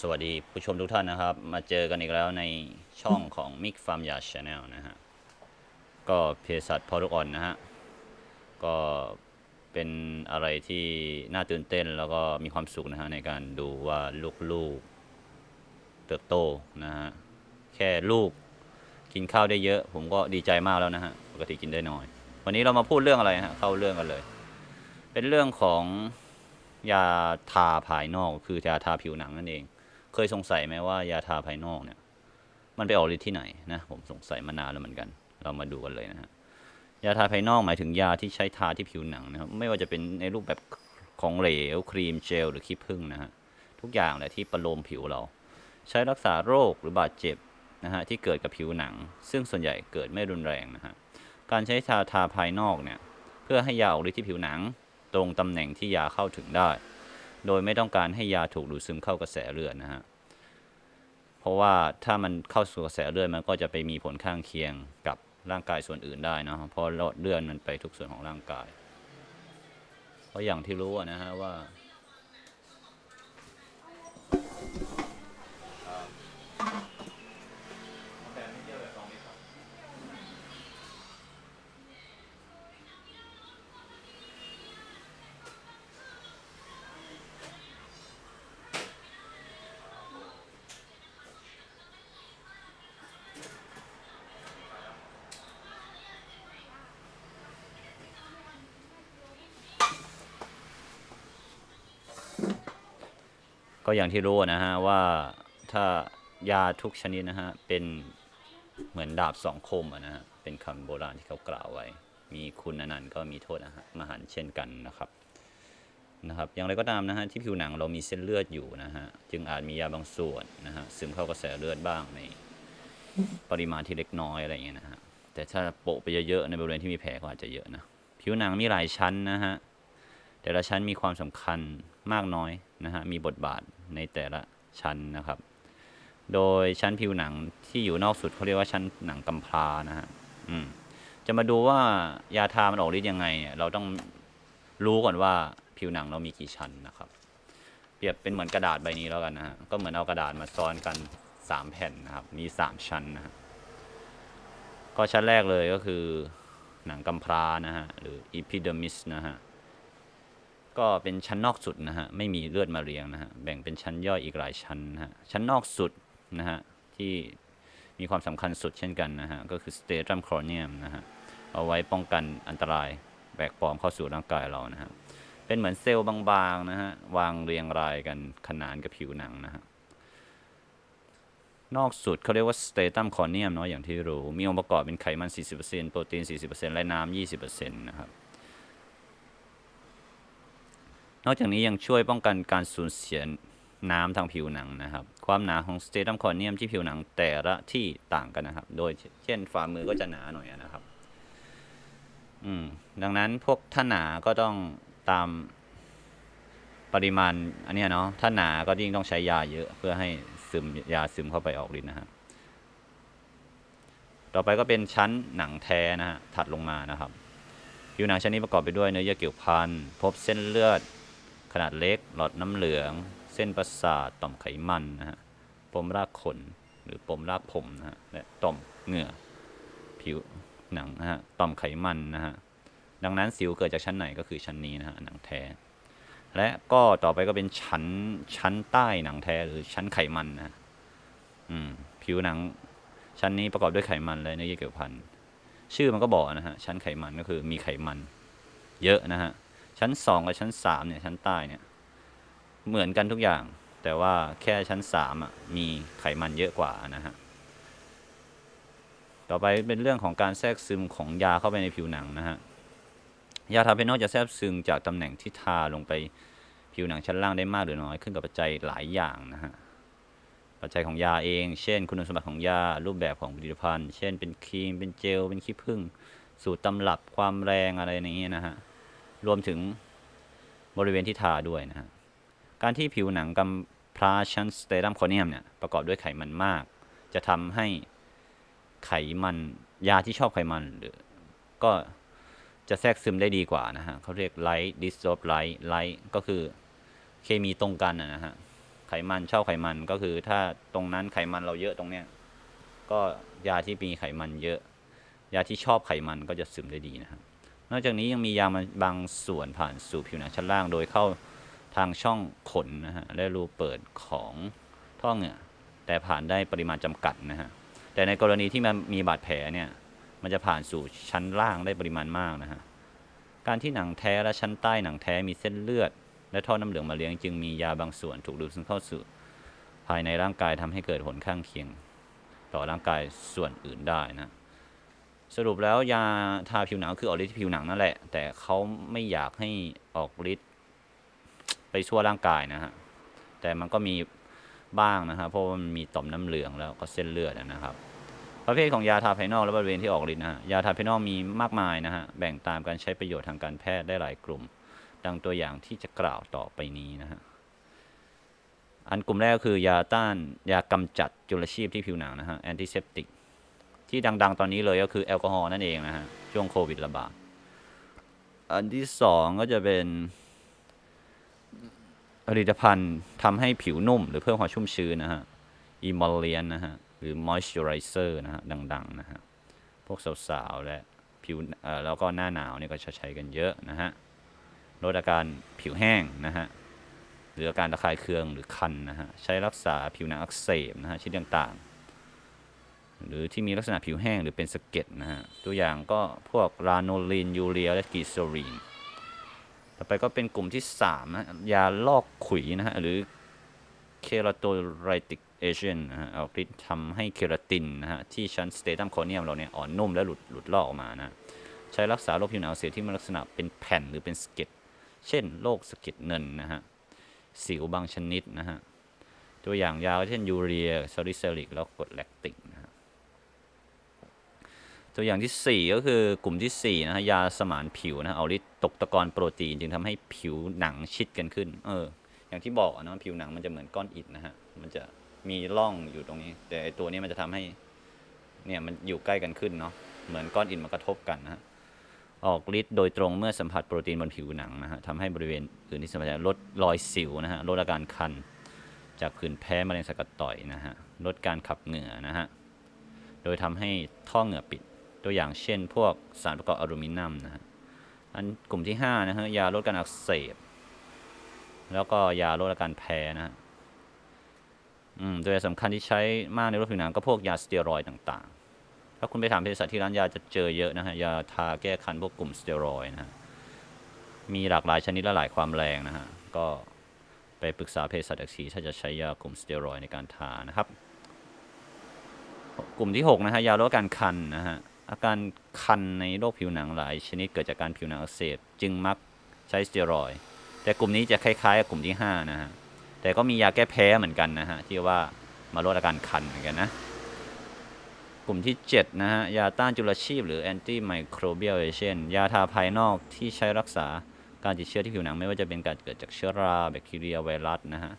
สวัสดีผู้ชมทุกท่านนะครับ มาเจอกันอีกแล้วในช่องของ Mix Farm Yard Channel นะฮะ ก็เภสัชพอทุกอ่อนนะฮะ ก็เป็นอะไรที่น่าตื่นเต้นแล้วก็มีความสุขนะฮะ ในการดูว่าลูกๆ เติบโตนะฮะ แค่ลูกกินข้าวได้เยอะ ผมก็ดีใจมากแล้วนะฮะ ปกติกินได้น้อย วันนี้เรามาพูดเรื่องอะไรฮะ เข้าเรื่องกันเลย เป็นเรื่องของ ยาทาภายนอก คือยาทาผิวหนังนั่นเอง เคยสงสัยไหมว่ายาทาภายนอกเนี่ย มันไปออกฤทธิ์ที่ไหนนะผมสงสัยมานานแล้วเหมือนกัน เรามาดูกันเลยนะฮะยาทาภายนอกหมายถึงยาที่ใช้ทาที่ผิวหนังนะครับไม่ว่าจะเป็นในรูปแบบของเหลวครีมเจลหรือขี้ผึ้งนะฮะทุกอย่างแหละที่ประโลมผิวเรา ใช้รักษาโรคหรือบาดเจ็บนะฮะที่เกิดกับผิวหนัง ซึ่งส่วนใหญ่เกิดไม่รุนแรงนะฮะการใช้ทาทาภายนอกเนี่ยเพื่อให้ยาออกฤทธิ์ที่ผิวหนัง ตรงตำแหน่งที่ยาเข้าถึงได้ โดยไม่ต้องการให้ยาถูกดูดซึมเข้ากระแสเลือดนะฮะ เพราะว่าถ้ามันเข้าสู่กระแสเลือดมันก็จะไปมีผลข้างเคียงกับร่างกายส่วนอื่นได้นะเพราะหลอดเลือดมันไปทุกส่วนของร่างกาย เพราะอย่างที่รู้นะฮะว่า ก็อย่างที่รู้นะฮะว่าถ้ายาทุกชนิดนะฮะเป็นเหมือนดาบสองคมนะฮะเป็นคำโบราณที่เขากล่าวไว้ มีคุณอนันต์ก็มีโทษนะฮะมหันเช่นกันนะครับนะครับอย่างไรก็ตามนะฮะที่ผิวหนังเรามีเส้นเลือดอยู่นะฮะจึงอาจมียาบางส่วนนะฮะซึมเข้ากระแสเลือดบ้างในปริมาณที่เล็กน้อยอะไรอย่างเงี้ยนะฮะแต่ถ้าโปะไปเยอะๆในบริเวณที่มีแผลก็อาจจะเยอะนะผิวหนังมีหลายชั้นนะฮะแต่ละชั้นมีความสำคัญมากน้อยนะฮะมีบทบาท ในแต่ละชั้นนะครับ โดยชั้นผิวหนังที่อยู่นอกสุดเขาเรียกว่าชั้นหนังกำพร้านะฮะอืมจะมาดูว่ายาทามันออกฤทธิ์ยังไงเนี่ยเราต้องรู้ก่อนว่าผิวหนังเรามีกี่ชั้นนะครับ เปรียบเป็นเหมือนกระดาษใบนี้แล้วกันนะฮะก็เหมือนเอากระดาษมาซ้อนกันสามแผ่นนะครับ มีสามชั้นนะฮะก็ชั้นแรกเลยก็คือหนังกำพร้านะฮะหรือ epidermis นะฮะ ก็เป็นชั้นนอกสุดนะฮะไม่มีเลือดมาเรียงนะฮะแบ่งเป็นชั้นย่อยอีกหลายชั้นนะฮะชั้นนอกสุดนะฮะที่มีความสำคัญสุดเช่นกันนะฮะก็คือ stratum corneum นะฮะเอาไว้ป้องกันอันตรายแบกปลอมเข้าสู่ร่างกายเรานะฮะเป็นเหมือนเซลล์บางๆนะฮะวางเรียงรายกันขนานกับผิวหนังนะฮะนอกสุดเขาเรียกว่า stratum corneum เนาะอย่างที่รู้ มีองค์ประกอบเป็นไขมัน 40%โปรตีน 40%และน้ำ 20%นะครับ นอกจากนี้ยังช่วยป้องกันการสูญเสียน้ำทางผิวหนังนะครับ ความหนาของสเตตัมคอร์เนียมที่ผิวหนังแต่ละที่ต่างกันนะครับ โดยเช่นฝ่ามือก็จะหนาหน่อยนะครับ อืม ดังนั้นพวกถ้าหนาก็ต้องตามปริมาณอันนี้เนาะ ถ้าหนาก็ยิ่งต้องใช้ยาเยอะ เพื่อให้ซึมยาซึมเข้าไปออกฤทธิ์นะครับต่อไปก็เป็นชั้นหนังแท้นะฮะถัดลงมานะครับ ผิวหนังชั้นนี้ประกอบไปด้วยเนื้อเยื่อเกี่ยวพันพบเส้นเลือด นาดเล็ก หลอดน้ำเหลือง เส้นประสาทต่อมไขมันนะฮะปมรากขนหรือปมรากผมนะฮะและต่อมเหงื่อผิวหนังนะฮะต่อมไขมันนะฮะดังนั้นสิวเกิดจากชั้นไหนก็คือชั้นนี้นะฮะหนังแท้ และก็ต่อไปก็เป็นชั้นชั้นใต้หนังแท้หรือชั้นไขมันนะอืมผิวหนัง ชั้นนี้ประกอบด้วยไขมันและเนื้อเยื่อเกี่ยวพันชื่อมันก็บอกนะฮะชั้นไขมันก็คือมีไขมัน เยอะนะฮะ ชั้นสองกับชั้นสามเนี่ยชั้นใต้เนี่ยเหมือนกันทุกอย่าง แต่ว่าแค่ชั้นสามอะมีไขมันเยอะกว่านะฮะต่อไปเป็นเรื่องของการแทรกซึมของยาเข้าไปในผิวหนังนะฮะยาทาเพนอลจะแทรกซึมจากตำแหน่งที่ทาลงไปผิวหนังชั้นล่างได้มากหรือน้อยขึ้นกับปัจจัยหลายอย่างนะฮะปัจจัยของยาเอง เช่น คุณสมบัติของยา รูปแบบของผลิตภัณฑ์ เช่น เป็นครีม เป็นเจล เป็นขี้ผึ้ง สูตรตำรับ ความแรงอะไรอย่างเงี้ยนะฮะ รวมถึงบริเวณที่ทาด้วยนะฮะการที่ผิวหนังกำพร้าชั้นสเตตัมคอเนียมเนี่ยประกอบด้วยไขมันมาก จะทำให้ไขมันยาที่ชอบไขมันหรือก็จะแทรกซึมได้ดีกว่านะฮะเขาเรียกไลท์ดิสโซบไลท์ไลท์ก็คือเคมีตรงกันนะฮะไขมันชอบไขมันก็คือถ้าตรงนั้นไขมันเราเยอะตรงเนี้ยก็ยาที่มีไขมันเยอะ ยาที่ชอบไขมันก็จะซึมได้ดีนะครับ นอกจากนี้ยังมียามันบางส่วนผ่านสู่ผิวหนังชั้นล่าง โดยเข้าทางช่องขนนะฮะและรูเปิดของท่อเหงื่อแต่ผ่านได้ปริมาณจำกัดนะฮะแต่ในกรณีที่มันมีบาดแผลเนี่ยมันจะผ่านสู่ชั้นล่างได้ปริมาณมากนะฮะการที่หนังแท้และชั้นใต้หนังแท้มีเส้นเลือด และท่อน้ำเหลืองมาเลี้ยงจึงมียาบางส่วนถูกดูดซึมเข้าสู่ภายในร่างกายทำให้เกิดผลข้างเคียง ต่อร่างกายส่วนอื่นได้นะ สรุปแล้วยาทาผิวหนังคือออกฤทธิ์ที่ผิวหนังนั่นแหละ แต่เขาไม่อยากให้ออกฤทธิ์ไปทั่วร่างกายนะฮะ แต่มันก็มีบ้างนะครับเพราะมันมีต่อมน้ำเหลืองแล้วก็เส้นเลือดนะครับ ประเภทของยาทาภายนอกและบริเวณที่ออกฤทธิ์นะฮะยาทาภายนอกมีมากมายนะฮะแบ่งตามการใช้ประโยชน์ทางการแพทย์ได้หลายกลุ่ม ดังตัวอย่างที่จะกล่าวต่อไปนี้นะฮะอันกลุ่มแรกคือยาต้านยากำจัดจุลชีพที่ผิวหนังนะฮะแอนติเซปติก ที่ดัง ๆ ตอนนี้เลยก็คือแอลกอฮอล์นั่นเองนะฮะ ช่วงโควิดระบาด อันที่สองก็จะเป็นผลิตภัณฑ์ทำให้ผิวนุ่ม หรือเพิ่มความชุ่มชื้นนะฮะอิมอลเลียนนะฮะ หรือมอยส์เจอไรเซอร์นะฮะ ดัง ๆ นะฮะ พวกสาว ๆ และผิวเอ่อแล้วก็หน้าหนาวเนี่ยก็จะใช้กันเยอะนะฮะลดอาการผิวแห้งนะฮะหรืออาการระคายเคืองหรือคันนะฮะใช้รักษาผิวหนังอักเสบนะฮะชนิดต่างๆ หรือที่มีลักษณะผิวแห้งหรือเป็นสะเก็ดนะฮะ ตัวอย่างก็พวกลาโนลินยูเรียและกลีเซรีน ต่อไปก็เป็นกลุ่มที่3นะยาลอกขุยนะฮะ หรือเคราโตไรติกเอเจนนะฮะเอาฤทธิ์ทำให้เคราตินนะฮะ ที่ชั้นสเตตัมโคเนียมเราเนี่ยอ่อนนุ่มและหลุดหลุดลอกออกมานะ ใช้รักษาโรคผิวหนังอักเสียที่มีลักษณะเป็นแผ่นหรือเป็นสะเก็ด เช่นโรคสะเก็ดเงินนะฮะ สิวบางชนิดนะฮะ ตัวอย่างยาก็เช่นยูเรียซาลิซิลิกแล้วกรดแลคติก ตัวอย่างที่ 4 ก็คือกลุ่มที่ 4 นะฮะยาสมานผิวนะฮะเอาฤทธิ์ตกตะกอนโปรตีนจึงทำให้ผิวหนังชิดกันขึ้น เออ อย่างที่บอกอะเนาะผิวหนังมันจะเหมือนก้อนอิฐนะฮะ มันจะมีร่องอยู่ตรงนี้ แต่ไอตัวนี้มันจะทำให้ เนี่ยมันอยู่ใกล้กันขึ้นเนาะ เหมือนก้อนอิฐมันกระทบกันนะฮะ ออกฤทธิ์โดยตรงเมื่อสัมผัสโปรตีนบนผิวหนังนะฮะทำให้บริเวณอื่นที่สัมผัสลดรอยสิวนะฮะ ลดอาการคัน จากผื่นแพ้มะเร็งสกัดต่อยนะฮะ ลดการขับเหงื่อนะฮะ โดยทำให้ท่อเหงื่อปิด ตัวอย่างเช่น พวกสารประกอบอลูมิเนียมนะฮะอันกลุ่มที่5นะฮะยาลดการอักเสบ แล้วก็ยาลดอาการแพ้นะฮะอืมโดยสำคัญที่ใช้มากในโรคผิวหนังก็พวกยาสเตียรอยต่างๆ ถ้าคุณไปถามเภสัชที่ร้านยาจะเจอเยอะนะฮะยาทาแก้คันพวกกลุ่มสเตียรอยนะฮะมีหลากหลายชนิดและหลายความแรงนะฮะก็ไปปรึกษาเภสัชอีกทีถ้าจะใช้ยากลุ่มสเตียรอยในการทานะครับ กลุ่มที่ 6 นะฮะยาลดการคันนะฮะ อาการคันในโรคผิวหนังหลาย ชนิดเกิดจากการผิวหนังอักเสบจึงมักใช้สเตียรอยแต่กลุ่มนี้จะคล้ายๆกับกลุ่มที่5นะฮะแต่ก็มียาแก้แพ้เหมือนกันนะฮะที่ว่ามาลดอาการคันเหมือนกันนะกลุ่มที่ 7 นะฮะ ยาต้านจุลชีพหรือ anti microbial agent ยาทาภายนอกที่ใช้รักษาการติดเชื้อที่ผิวหนังไม่ว่าจะเป็นการเกิดจากเชื้อรา แบคทีเรียไวรัสนะฮะ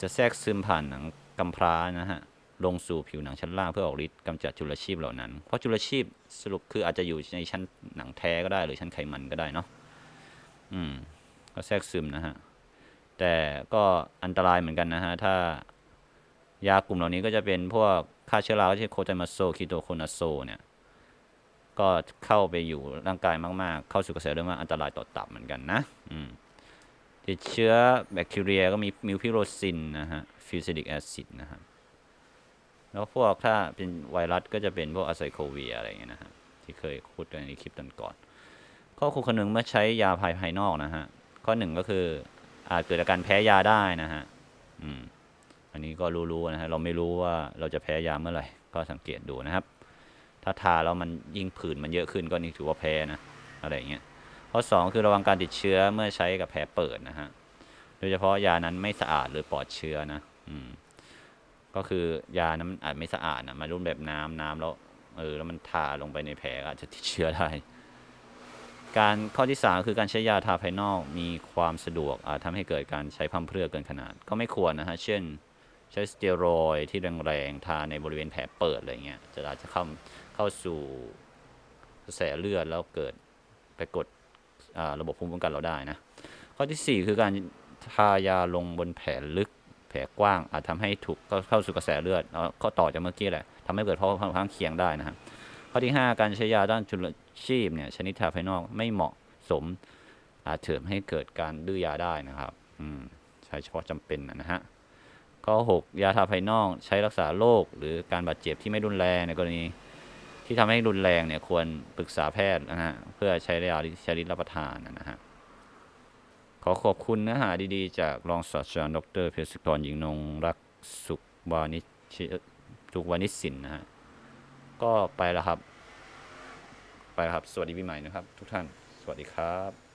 จะแทรกซึมผ่านหนังกำพร้านะฮะ ลงสู่ผิวหนังชั้นล่างเพื่อออกฤทธิ์กำจัดจุลชีพเหล่านั้น เพราะจุลชีพสรุปคืออาจจะอยู่ในชั้นหนังแท้ก็ได้หรือชั้นไขมันก็ได้เนาะอืมก็แทรกซึมนะฮะแต่ก็อันตรายเหมือนกันนะฮะถ้ายากลุ่มเหล่านี้ก็จะเป็นพวกฆ่าเชื้อราเช่โคไตมาโซคีโตโคนาโซเนี่ยก็เข้าไปอยู่ร่างกายมาก ๆ เข้าสู่กระแสเลือดมากอันตรายต่อตับเหมือนกันนะอืมติดเชื้อแบคทีเรียก็มีมิวพิโรซินนะฮะฟิวซิลิกแอซิดนะครับ แล้วพวกถ้าเป็นไวรัสก็จะเป็นพวกอะไซโคเวียอะไรอย่างเงี้ยนะฮะที่เคยพูดกันในคลิปตอนก่อน ข้อควรคำนึงเมื่อใช้ยาภายภายนอกนะฮะ ข้อหนึ่งก็คืออาจเกิดอาการแพ้ยาได้นะฮะอืมอันนี้ก็รู้ๆนะฮะเราไม่รู้ว่าเราจะแพ้ยาเมื่อไหร่ก็สังเกตดูนะครับ ถ้าทาแล้วมันยิ่งผื่นมันเยอะขึ้นก็นี่ถือว่าแพ้นะอะไรอย่างเงี้ยข้อ2คือระวังการติดเชื้อเมื่อใช้กับแผลเปิดนะฮะโดยเฉพาะยานั้นไม่สะอาดหรือปลอดเชื้อนะอืม ก็คือยานั้นมันอาจไม่สะอาดนะมารุ่นแบบน้ำน้ำแล้วเออแล้วมันทาลงไปในแผลก็อาจจะติดเชื้อได้การข้อที่ 3 คือการใช้ยาทาภายนอกมีความสะดวกอาจทำให้เกิดการใช้พัมเพรื่อเกินขนาดก็ไม่ควรนะฮะ เช่น ใช้สเตียรอยที่แรงๆ ทาในบริเวณแผลเปิดอะไรเงี้ยจะอาจจะเข้าเข้าสู่กระแสเลือดแล้วเกิดไปกดอ่าระบบภูมิคุ้มกันเราได้นะ ข้อที่ 4 คือการทายาลงบนแผลลึก แผลกว้างอาจทำให้ถูกเข้าสู่กระแสเลือดแล้วก็ต่อจากเมื่อกี้แหละทำให้เกิดภาวะข้างเคียงได้นะครับข้อที่ 5 การใช้ยาด้านจุลชีพเนี่ยชนิดทาภายนอกไม่เหมาะสมอาจเถิดให้เกิดการดื้อยาได้นะครับอืมใช้เฉพาะจำเป็นนะฮะข้อ 6 ยาทาภายนอกใช้รักษาโรคหรือการบาดเจ็บที่ไม่รุนแรงในกรณีที่ทำให้รุนแรงเนี่ยควรปรึกษาแพทย์นะฮะเพื่อใช้ยาชนิดรับประทานนะฮะ อขอบคุณเนื้อหาดีๆ จากรองศาสตราจารย์ดรเพศกรหญิงนงรักสุขวานิชสุขวานิสินนะฮะ ก็ไปแล้วครับ ไปแล้วครับ สวัสดีปีใหม่นะครับ ทุกท่าน สวัสดีครับ